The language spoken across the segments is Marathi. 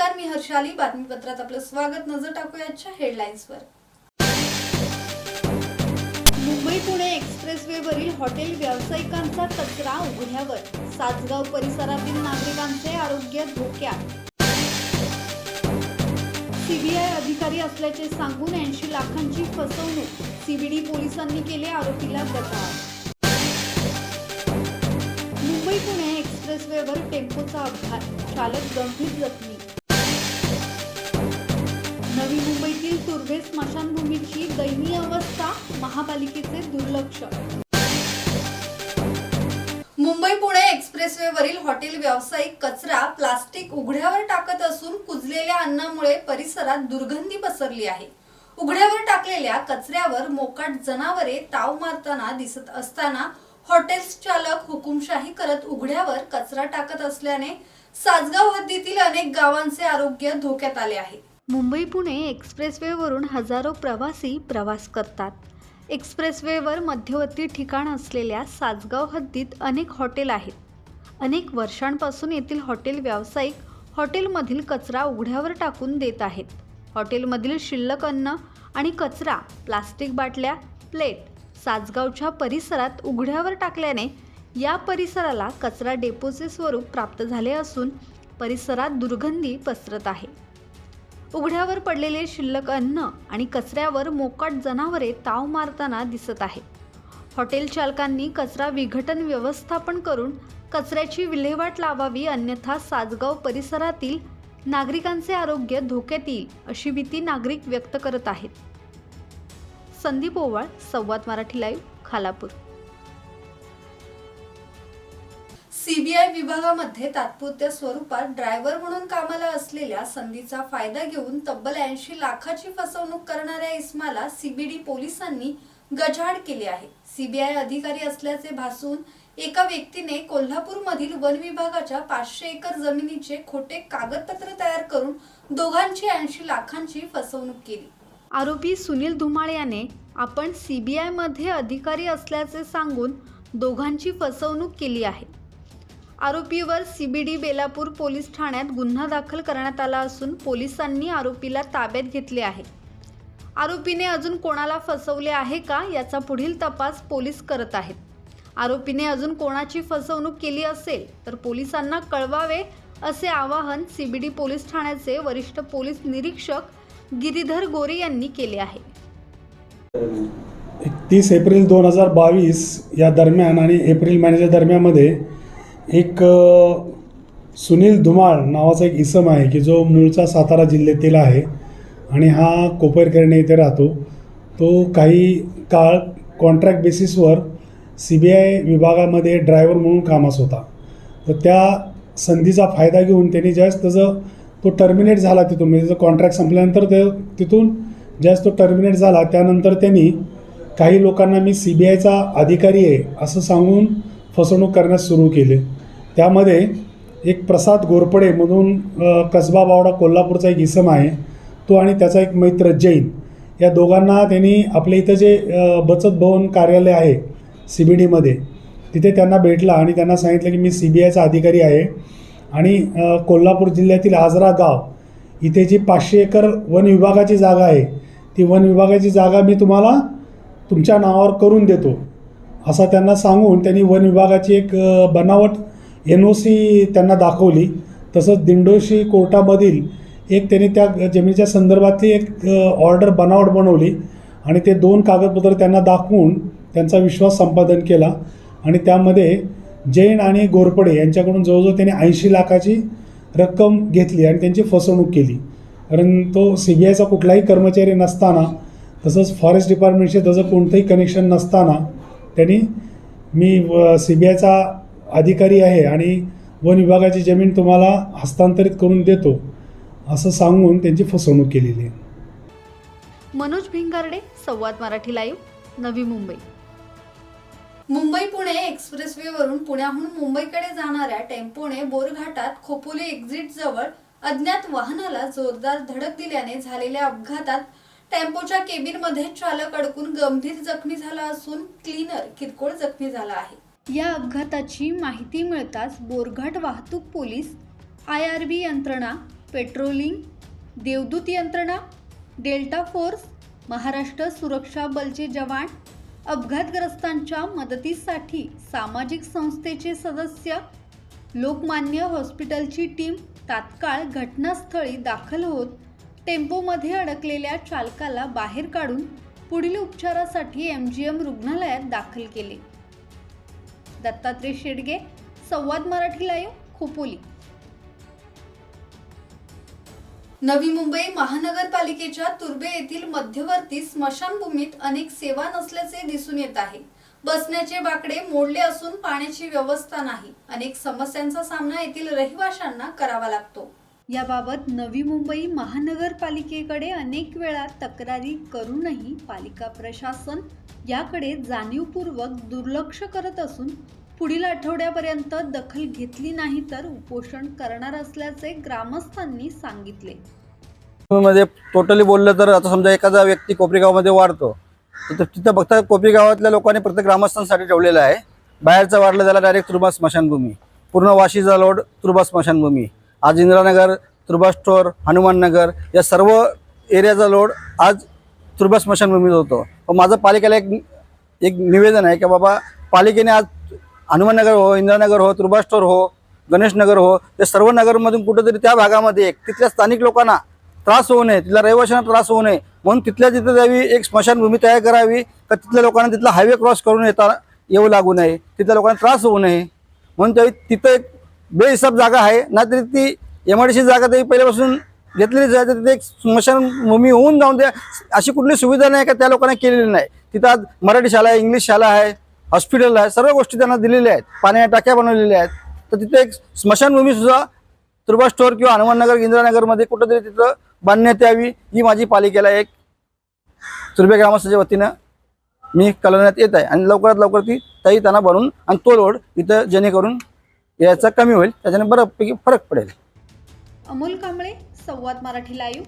नमस्कार मी हर्षाली बातमीपत्रात आपलं स्वागत. नजर टाकूयाच्या हेडलाईन्सवर. मुंबई पुणे एक्सप्रेसवेवरील हॉटेल व्यावसायिकांचा कचरा उघड्यावर. सासगाव परिसरातील नागरिकांचे आरोग्य धोक्यात. सीबीआय अधिकारी असल्याचे सांगून ऐंशी लाखांची फसवणूक. सीबीडी पोलिसांनी केले आरोपीला गटार मुंबई पुणे एक्सप्रेसवेवर टेम्पोचा अपघात. चालक गंभीर जखमी नवी मुंबईतील तुर्भे स्मशानभूमीची दयनीय अवस्था महापालिकेचे दुर्लक्ष. मुंबई पुणे एक्सप्रेसवेवरील हॉटेल व्यावसायिक कचरा प्लास्टिक उघड्यावर टाकत असून कुजलेल्या अन्नामुळे परिसरात दुर्गंधी पसरली आहे. उघड्यावर टाकलेल्या कचऱ्यावर मोकाट जनावरे ताव मारताना दिसत असताना हॉटेल्स चालक हुकुमशाही करत उघड्यावर कचरा टाकत असल्याने सासगाव हद्दीतील अनेक गावांचे आरोग्य धोक्यात आले आहे. मुंबई पुणे एक्सप्रेसवेवरून हजारो प्रवासी प्रवास करतात. एक्सप्रेसवेवर मध्यवर्ती ठिकाण असलेल्या सासगाव हद्दीत अनेक हॉटेल आहेत. अनेक वर्षांपासून येथील हॉटेल व्यावसायिक हॉटेलमधील कचरा उघड्यावर टाकून देत आहेत. हॉटेलमधील शिल्लक अन्न आणि कचरा प्लास्टिक बाटल्या प्लेट सासगावच्या परिसरात उघड्यावर टाकल्याने या परिसराला कचरा डेपोचे स्वरूप प्राप्त झाले असून परिसरात दुर्गंधी पसरत आहे. उघड्यावर पडलेले शिल्लक अन्न आणि कचऱ्यावर मोकाट जनावरे ताव मारताना दिसत आहे. हॉटेल चालकांनी कचरा विघटन व्यवस्थापन करून कचऱ्याची विल्हेवाट लावावी अन्यथा सासगाव परिसरातील नागरिकांचे आरोग्य धोक्यात येईल अशी भीती नागरिक व्यक्त करत आहेत. संदीप ओवाळ संवाद मराठी लाईव्ह खालापूर. सीबीआय विभागामध्ये तात्पुरत्या स्वरूपात ड्रायव्हर म्हणून कामाला असलेल्या संधीचा फायदा घेऊन तब्बल ऐंशी लाखाची फसवणूक करणाऱ्या इस्माला सीबीडी पोलिसांनी गजाड केले आहे. सीबीआय अधिकारी असल्याचे भासून एका व्यक्तीने कोल्हापूरमधील वन विभागाच्या पाचशे एकर जमिनीचे खोटे कागदपत्र तयार करून दोघांची ऐंशी लाखांची फसवणूक केली. आरोपी सुनील धुमाळ याने आपण सीबीआयमध्ये अधिकारी असल्याचे सांगून दोघांची फसवणूक केली आहे. आरोपीवर सीबीडी बेलापूर पोलीस ठाण्यात गुन्हा दाखल करण्यात आला असून पोलिसांनी आरोपीला ताब्यात घेतले आहे. आरोपीने अजून कोणाला फसवले आहे का याचा पुढील तपास पोलीस करत आहेत. आरोपीने अजून कोणाची फसवणूक केली असेल तर पोलिसांना कळवावे असे आवाहन सीबीडी पोलीस ठाण्याचे वरिष्ठ पोलीस निरीक्षक गिरीधर गोरे यांनी केले आहे. एकतीस एप्रिल दोन हजार बावीस या दरम्यान आणि एप्रिल महिन्याच्या दरम्यानमध्ये एक सुनील धुमाळ नावाचा एक इसम आहे की जो मूळचा सातारा जिल्ह्यातील आहे आणि हा कोपरकर्णी येथे राहतो. तो काही काळ कॉन्ट्रॅक्ट बेसिसवर सी बी आय विभागामध्ये ड्रायव्हर म्हणून कामास होता. तर त्या संधीचा फायदा घेऊन त्यांनी ज्यावेळेस त्याचं तो टर्मिनेट झाला तिथून म्हणजे त्याचं कॉन्ट्रॅक्ट संपल्यानंतर ते तिथून ज्यावेळेस तो टर्मिनेट झाला त्यानंतर त्यांनी काही लोकांना मी सी बी आयचा अधिकारी आहे असं सांगून फसवणूक करण्यास सुरू केले. त्यामध्ये एक प्रसाद घोरपडे म्हणून कसबा बावडा कोल्हापूरचा एक इसम आहे. तो आणि त्याचा एक मित्र जैन. या दोघांना त्यांनी आपल्या इथं जे बचत भवन कार्यालय आहे सी बी डीमध्ये तिथे त्यांना भेटला आणि त्यांना सांगितलं की मी सी बी आयचा अधिकारी आहे. आणि कोल्हापूर जिल्ह्यातील आजरा गाव इथे जी पाचशे एकर वन विभागाची जागा आहे ती वन विभागाची जागा मी तुम्हाला तुमच्या नावावर करून देतो. असा त्यांना सांगून त्यांनी वन विभागाची एक बनावट एन ओ सी त्यांना दाखवली. तसंच दिंडोशी कोर्टामधील एक त्यांनी त्या जमिनीच्या संदर्भातली एक ऑर्डर बनावट बनवली आणि ते दोन कागदपत्र त्यांना दाखवून त्यांचा विश्वास संपादन केला. आणि त्यामध्ये जैन आणि गोरपडे यांच्याकडून जवळजवळ त्यांनी ऐंशी लाखाची रक्कम घेतली आणि त्यांची फसवणूक केली. कारण तो सी बी आयचा कुठलाही कर्मचारी नसताना तसंच फॉरेस्ट डिपार्टमेंटशी त्याचं कोणतंही कनेक्शन नसताना त्यांनी मी सी बी आयचा अधिकारी आहे आणि वन विभागाची जमीन तुम्हाला हस्तांतरित करून देतो असं सांगून त्यांची फसवणूक केलेली आहे. मनोज भिंगारडे संवाद मराठी लाईव्ह नवी मुंबई. मुंबई पुणे एक्सप्रेसवेवरून पुण्याहून मुंबईकडे जाणाऱ्या टेम्पोने बोरघाटात खोपोली एक्झिट जवळ अज्ञात वाहनाला जोरदार धडक दिल्याने झालेल्या अपघातात टेम्पोच्या केबिनमध्ये चालक अडकून गंभीर जखमी झाला असून क्लीनर किरकोळ जखमी झाला आहे. या अपघाताची माहिती मिळताच बोरघाट वाहतूक पोलीस आय आर बी यंत्रणा पेट्रोलिंग देवदूत यंत्रणा डेल्टा फोर्स महाराष्ट्र सुरक्षा बलचे जवान अपघातग्रस्तांच्या मदतीसाठी सामाजिक संस्थेचे सदस्य लोकमान्य हॉस्पिटलची टीम तात्काळ घटनास्थळी दाखल होत टेम्पोमध्ये अडकलेल्या चालकाला बाहेर काढून पुढील उपचारासाठी एम जी एम रुग्णालयात दाखल केले. दत्तात्रय शेडगे संवाद मराठी लाईव्ह खोपोली. नवी मुंबई महानगरपालिकेच्या तुर्बे येथील मध्यवर्ती स्मशानभूमीत अनेक सेवा नसल्याचे दिसून येत आहे. बसण्याचे बाकडे मोडले असून पाण्याची व्यवस्था नाही. अनेक समस्यांचा सामना येथील रहिवाशांना करावा लागतो. याबाबत नवी मुंबई महानगरपालिकेकडे अनेक वेळा तक्रारी करूनही पालिका प्रशासन याकडे जाणीवपूर्वक दुर्लक्ष करत असून पुढील आठवड्यापर्यंत दखल घेतली नाही तर उपोषण करणार असल्याचे ग्रामस्थांनी सांगितले. म्हणजे मध्ये टोटली बोललं तर आता समजा एखादा व्यक्ती कोपरीगावमध्ये वाढतो तर तिथं बघता कोपरी गावातल्या लोकांनी प्रत्येक ग्रामस्थांसाठी ठेवलेलं आहे. बाहेरचं वाढलं त्याला डायरेक्ट तुर्बा स्मशानभूमी. पूर्ण वाशीचा लोड तुर्बा स्मशानभूमी. आज इंदिरानगर तुर्बा स्टोअर हनुमान नगर या सर्व एरियाचा लोड आज तुर्बा स्मशानभूमीत होतो. पण माझं पालिकेला एक एक निवेदन आहे की बाबा पालिकेने आज हनुमाननगर हो इंदिरानगर हो तुर्बा स्टोअर हो गणेश नगर हो या सर्व नगरमधून कुठेतरी त्या भागामध्ये एक तिथल्या स्थानिक लोकांना त्रास होऊ नये तिथल्या रहिवाशांना त्रास होऊ नये म्हणून तिथल्या तिथे द्यावी एक स्मशानभूमी तयार करावी का तिथल्या लोकांना तिथला हायवे क्रॉस करून येता येऊ लागू नये तिथल्या लोकांना त्रास होऊ नये म्हणून त्यावेळी तिथं एक बेहिसाब जागा आहे. नाहीतरी ती एम आय डी जागा तरी पहिल्यापासून घेतलेलीच आहे. तर तिथे एक स्मशानभूमी होऊन जाऊन द्या अशी कुठली सुविधा नाही का त्या लोकांना केलेली नाही. तिथं आज मराठी शाळा आहे इंग्लिश शाळा आहे हॉस्पिटल आहे सर्व गोष्टी त्यांना दिलेल्या आहेत. पाण्याच्या टाक्या बनवलेल्या आहेत. तर तिथे एक स्मशानभूमी सुद्धा तुर्बा स्टोअर किंवा हनुमाननगर इंदिरानगरमध्ये कुठंतरी तिथं बांधण्यात यावी ही माझी पालिकेला एक तुर्बे ग्रामस्थाच्या वतीनं मी कळवण्यात येत आहे. आणि लवकरात लवकर ती ताई त्यांना बनवून आणि तो रोड इथं जेणेकरून याचा कमी होईल त्याच्याने बऱ्यापैकी फरक पडेल. अमोल कांबळे संवाद मराठी लाईव्ह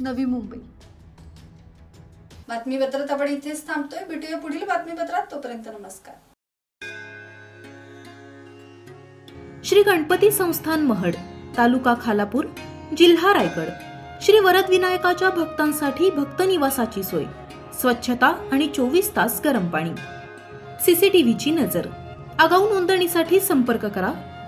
नवी मुंबई. बातमीपत्रात आपण इथेच थांबतोय. भेटूया पुढील बातमीपत्रात. तोपर्यंत नमस्कार. श्री गणपती संस्थान महड तालुका खालापूर जिल्हा रायगड. श्री वरद विनायकाच्या भक्तांसाठी भक्त निवासाची सोय. स्वच्छता आणि चोवीस तास गरम पाणी. सीसीटीव्हीची नजर. आगाऊ नोंदणीसाठी संपर्क करा.